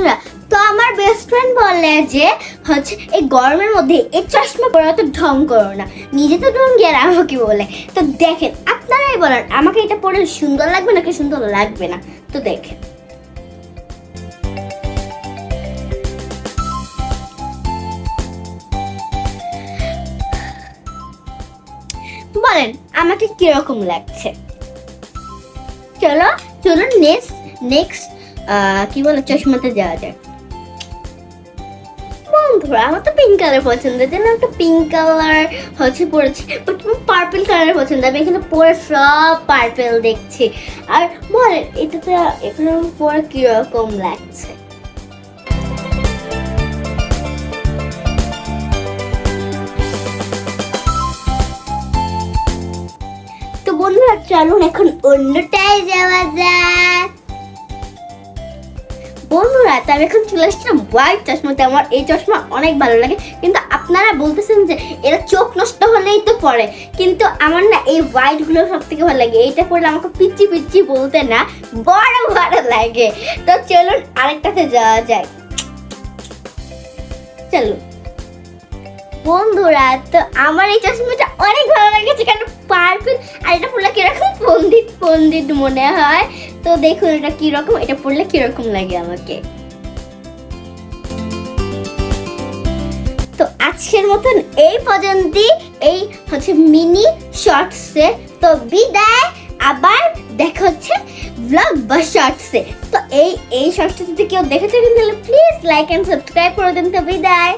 বন্ধুরা, তো আমার বেস্ট ফ্রেন্ড বলে যে, হচ্ছে এই গরমের মধ্যে এই চশমা পরে অত ঢং করো না। নিজে তো ঢঙ্গি আর আমাকে বলে। তো দেখেন, আপনারাই বলেন, আমাকে এটা পরে সুন্দর লাগবে নাকি সুন্দর লাগবে না? তো দেখেন। বলেন, আমাকে কীরকম লাগছে? চলো চলো নেক্সট নেক্সট কি বলে, চশমাতে যাওয়া যায়। বন্ধুরা, আমার তো পিঙ্ক কালার পছন্দ যেন একটা পিঙ্ক কালার হচ্ছে পড়েছে বাট আমার পার্পল কালার পছন্দ, আমি এখানে পরে সব পার্পল দেখছি। আর বলেন এটাতে এখানে পরে কীরকম লাগছে? তো বন্ধুরা, চলুন এখন অন্যটায় যাওয়া যাক। তো আমি এখন চলে আসছিলাম হোয়াইট চশমাতে আমার এই চশমা অনেক ভালো লাগে। কিন্তু আপনারা বলতেছেন যে এরা চোখ নষ্ট হলেই তো পড়ে কিন্তু আমার না এই হোয়াইটগুলো সব থেকে ভালো লাগে। এইটা পড়লে আমাকে পিচ্ছি পিচ্ছি বলতে না বড় বড় লাগে। তো চলুন আরেকটাতে যাওয়া যায় চলুন বন্ধুরা, তো আমার এই চশমাটা অনেক ভালো লেগেছে কারণ পার্পল? আর এটা পড়লে কীরকম পন্ডিত পন্ডিত মনে হয়? তো দেখুন এটা কীরকম, এটা পড়লে কীরকম লাগে আমাকে। আজকের মতন এই পর্যন্তই। এই হচ্ছে মিনি শর্টসে। তো বিদায়। আবার দেখা হচ্ছে ব্লগ বা শর্টসে। তো এই এই শর্টসটা যদি কেউ দেখেছে তাহলে প্লিজ লাইক অ্যান্ড সাবস্ক্রাইব করে দিন। তো বিদায়।